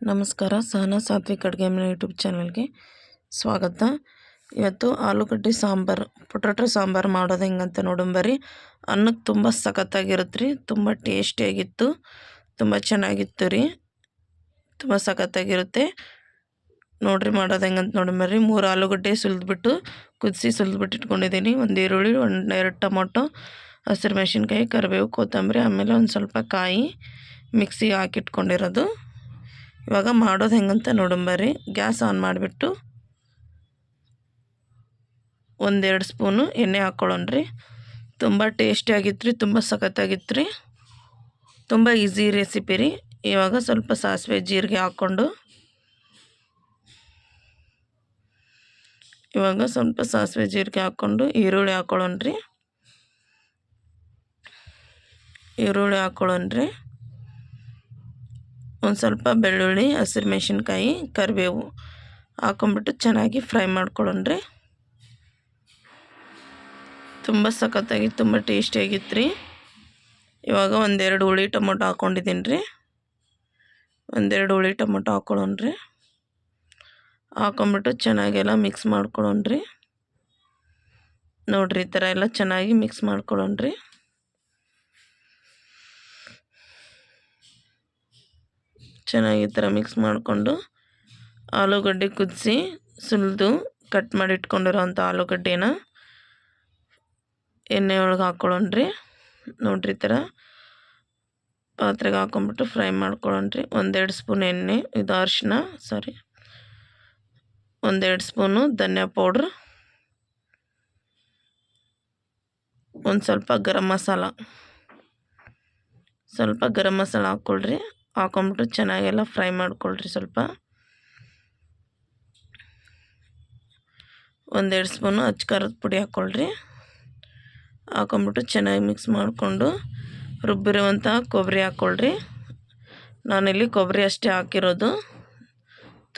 ನಮಸ್ಕಾರ, ಸಹನಾ ಸಾತ್ವಿಕ್ ಅಡುಗೆ ಮನೆ ಯೂಟ್ಯೂಬ್ ಚಾನಲ್ಗೆ ಸ್ವಾಗತ. ಇವತ್ತು ಆಲೂಗಡ್ಡೆ ಸಾಂಬಾರು, ಪೊಟ್ಯಾಟೊ ಸಾಂಬಾರು ಮಾಡೋದು ಹೆಂಗಂತ ನೋಡಂಬರಿ ಅನ್ನಕ್ಕೆ ತುಂಬ ಸಖತ್ತಾಗಿರುತ್ತೆ ರೀ ತುಂಬ ಟೇಸ್ಟಿಯಾಗಿತ್ತು, ತುಂಬ ಚೆನ್ನಾಗಿತ್ತು ರೀ, ತುಂಬ ಸಖತ್ತಾಗಿರುತ್ತೆ. ನೋಡಿರಿ ಮಾಡೋದು ಹೆಂಗಂತ ನೋಡಂಬರಿ ಮೂರು ಆಲೂಗಡ್ಡೆ ಸುಲಿದ್ಬಿಟ್ಟು, ಕುದಿಸಿ ಸುಲಿದ್ಬಿಟ್ಟು ಇಟ್ಕೊಂಡಿದ್ದೀನಿ. ಒಂದು ಈರುಳ್ಳಿ, ಒಂದು ಎರಡು ಟೊಮೊಟೊ, ಹಸಿರು ಮೆಣಸಿನ್ಕಾಯಿ, ಕರಿಬೇವು, ಕೊತ್ತಂಬರಿ, ಆಮೇಲೆ ಒಂದು ಸ್ವಲ್ಪ ಕಾಯಿ, ಮಿಕ್ಸಿಗೆ ಹಾಕಿಟ್ಕೊಂಡಿರೋದು. ಇವಾಗ ಮಾಡೋದು ಹೆಂಗಂತ ನೋಡಂಬರ್ರಿ ಗ್ಯಾಸ್ ಆನ್ ಮಾಡಿಬಿಟ್ಟು ಒಂದೆರಡು ಸ್ಪೂನು ಎಣ್ಣೆ ಹಾಕ್ಕೊಳ್ಳೋಣ್ರಿ ತುಂಬ ಟೇಸ್ಟಿಯಾಗಿತ್ತು ರೀ ತುಂಬ ಸಖತ್ತಾಗಿತ್ತು ರೀ ತುಂಬ ಈಸಿ ರೆಸಿಪಿ ರೀ. ಇವಾಗ ಸ್ವಲ್ಪ ಸಾಸಿವೆ ಜೀರಿಗೆ ಹಾಕ್ಕೊಂಡು ಇವಾಗ ಸ್ವಲ್ಪ ಸಾಸಿವೆ ಜೀರಿಗೆ ಹಾಕ್ಕೊಂಡು ಈರುಳ್ಳಿ ಹಾಕ್ಕೊಳ್ಳೋಣ್ರಿ ಈರುಳ್ಳಿ ಹಾಕ್ಕೊಳ್ಳೋಣ್ರಿ ಒಂದು ಸ್ವಲ್ಪ ಬೆಳ್ಳುಳ್ಳಿ, ಹಸಿರು ಮೆಣಸಿನ್ಕಾಯಿ, ಕರಿಬೇವು ಹಾಕೊಂಬಿಟ್ಟು ಚೆನ್ನಾಗಿ ಫ್ರೈ ಮಾಡ್ಕೊಳ್ಳೋಣ್ರಿ. ತುಂಬ ಸಖತ್ತಾಗಿ, ತುಂಬ ಟೇಸ್ಟಿಯಾಗಿತ್ತು ರೀ ಇವಾಗ ಒಂದೆರಡು ಹುಳಿ ಟೊಮೊಟೊ ಹಾಕ್ಕೊಂಡಿದ್ದೀನಿ ರೀ ಒಂದೆರಡು ಹುಳಿ ಟೊಮೊಟೊ ಹಾಕ್ಕೊಳ್ಳೋಣ್ರಿ ಹಾಕೊಂಬಿಟ್ಟು ಚೆನ್ನಾಗೆಲ್ಲ ಮಿಕ್ಸ್ ಮಾಡ್ಕೊಳ್ಳೋಣ್ರಿ. ನೋಡಿರಿ ಈ ಥರ ಎಲ್ಲ ಚೆನ್ನಾಗಿ ಮಿಕ್ಸ್ ಮಾಡ್ಕೊಳ್ಳೋಣ್ರಿ. ಚೆನ್ನಾಗಿ ಈ ಥರ ಮಿಕ್ಸ್ ಮಾಡಿಕೊಂಡು ಆಲೂಗಡ್ಡೆ ಕುದಿಸಿ ಸುಲಿದು ಕಟ್ ಮಾಡಿ ಇಟ್ಕೊಂಡಿರೋವಂಥ ಆಲೂಗಡ್ಡೆನ ಎಣ್ಣೆ ಒಳಗೆ ಹಾಕ್ಕೊಳ್ಳೋಣ್ರಿ. ನೋಡ್ರಿ ಈ ಥರ ಪಾತ್ರೆಗೆ ಹಾಕೊಂಬಿಟ್ಟು ಫ್ರೈ ಮಾಡ್ಕೊಳ್ಳೋಣ್ರಿ. ಒಂದೆರಡು ಸ್ಪೂನ್ ಎಣ್ಣೆ, ಇದು ಅರಿಶಿನ ಸಾರಿ ಒಂದೆರಡು ಸ್ಪೂನು ಧನಿಯಾ ಪೌಡ್ರ್, ಒಂದು ಸ್ವಲ್ಪ ಗರಂ ಮಸಾಲ, ಸ್ವಲ್ಪ ಗರಂ ಮಸಾಲ ಹಾಕ್ಕೊಳ್ರಿ. ಹಾಕೊಂಬಿಟ್ಟು ಚೆನ್ನಾಗೆಲ್ಲ ಫ್ರೈ ಮಾಡ್ಕೊಳ್ರಿ ಸ್ವಲ್ಪ. ಒಂದೆರಡು ಸ್ಪೂನು ಖಾರದ ಪುಡಿ ಹಾಕ್ಕೊಳ್ರಿ ಹಾಕೊಂಬಿಟ್ಟು ಚೆನ್ನಾಗಿ ಮಿಕ್ಸ್ ಮಾಡಿಕೊಂಡು ರುಬ್ಬಿರುವಂಥ ಕೊಬ್ಬರಿ ಹಾಕ್ಕೊಳ್ರಿ ನಾನಿಲ್ಲಿ ಕೊಬ್ಬರಿ ಅಷ್ಟೇ ಹಾಕಿರೋದು.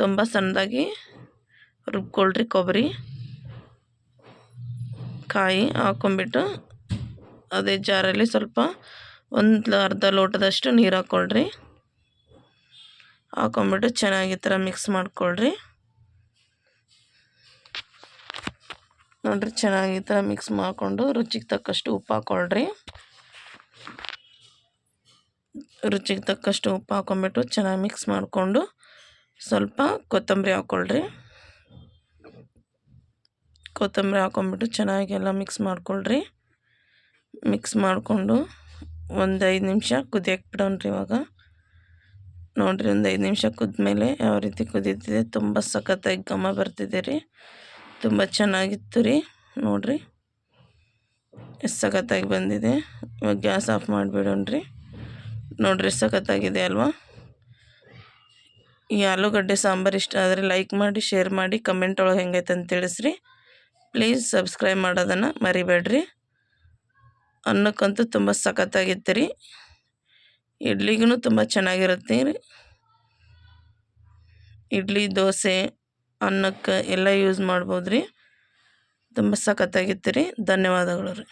ತುಂಬ ಸಣ್ಣದಾಗಿ ರುಬ್ಕೊಳ್ರಿ ಕೊಬ್ಬರಿ. ಕಾಯಿ ಹಾಕೊಂಬಿಟ್ಟು ಅದೇ ಜಾರಲ್ಲಿ ಸ್ವಲ್ಪ ಒಂದು ಅರ್ಧ ಲೋಟದಷ್ಟು ನೀರು ಹಾಕ್ಕೊಳ್ರಿ ಹಾಕೊಂಬಿಟ್ಟು ಚೆನ್ನಾಗಿ ಥರ ಮಿಕ್ಸ್ ಮಾಡಿಕೊಳ್ರಿ. ನೋಡಿರಿ ಚೆನ್ನಾಗಿ ಥರ ಮಿಕ್ಸ್ ಮಾಡಿಕೊಂಡು ರುಚಿಗೆ ತಕ್ಕಷ್ಟು ಉಪ್ಪು ಹಾಕ್ಕೊಳ್ರಿ ರುಚಿಗೆ ತಕ್ಕಷ್ಟು ಉಪ್ಪು ಹಾಕೊಂಬಿಟ್ಟು ಚೆನ್ನಾಗಿ ಮಿಕ್ಸ್ ಮಾಡಿಕೊಂಡು ಸ್ವಲ್ಪ ಕೊತ್ತಂಬರಿ ಹಾಕ್ಕೊಳ್ರಿ ಕೊತ್ತಂಬರಿ ಹಾಕೊಂಬಿಟ್ಟು ಚೆನ್ನಾಗೆಲ್ಲ ಮಿಕ್ಸ್ ಮಾಡ್ಕೊಳ್ರಿ. ಮಿಕ್ಸ್ ಮಾಡಿಕೊಂಡು ಒಂದು ಐದು ನಿಮಿಷ ಕುದಿಯಕ್ಕೆ ಬಿಡೋಣ್ರಿ ಇವಾಗ. ನೋಡಿರಿ ಒಂದು ಐದು ನಿಮಿಷ ಕುದ್ಮೇಲೆ ಯಾವ ರೀತಿ ಕುದೀತಿದೆ, ತುಂಬ ಸಖತ್ತಾಗಿ ಘಮ ಬರ್ತಿದೆ ರೀ. ತುಂಬ ಚೆನ್ನಾಗಿತ್ತು ರೀ, ನೋಡಿರಿ. ಎಷ್ಟು ಸಖತ್ತಾಗಿ ಬಂದಿದೆ. ಇವಾಗ ಗ್ಯಾಸ್ ಆಫ್ ಮಾಡಿಬಿಡೋಣ್ರಿ. ನೋಡಿರಿ ಸಖತ್ತಾಗಿದೆ ಅಲ್ವಾ? ಈ ಆಲೂಗಡ್ಡೆ ಸಾಂಬಾರು ಇಷ್ಟ ಆದರೆ ಲೈಕ್ ಮಾಡಿ ಶೇರ್ ಮಾಡಿ ಕಮೆಂಟ್ ಒಳಗೆ ಹೆಂಗೈತೆ ಅಂತ ತಿಳಿಸ್ರಿ. ಪ್ಲೀಸ್ ಸಬ್ಸ್ಕ್ರೈಬ್ ಮಾಡೋದನ್ನು ಮರಿಬೇಡ್ರಿ. ಅನ್ನಕ್ಕಂತೂ ತುಂಬ ಸಖತ್ತಾಗಿತ್ತು ರೀ. ಇಡ್ಲಿಗೂ ತುಂಬ ಚೆನ್ನಾಗಿರುತ್ತೆ ರೀ. ಇಡ್ಲಿ, ದೋಸೆ, ಅನ್ನಕ್ಕೆ ಎಲ್ಲ ಯೂಸ್ ಮಾಡ್ಬೋದು ರೀ ತುಂಬ ಸಖತ್ತಾಗಿತ್ತು ರೀ. ಧನ್ಯವಾದಗಳು ರೀ.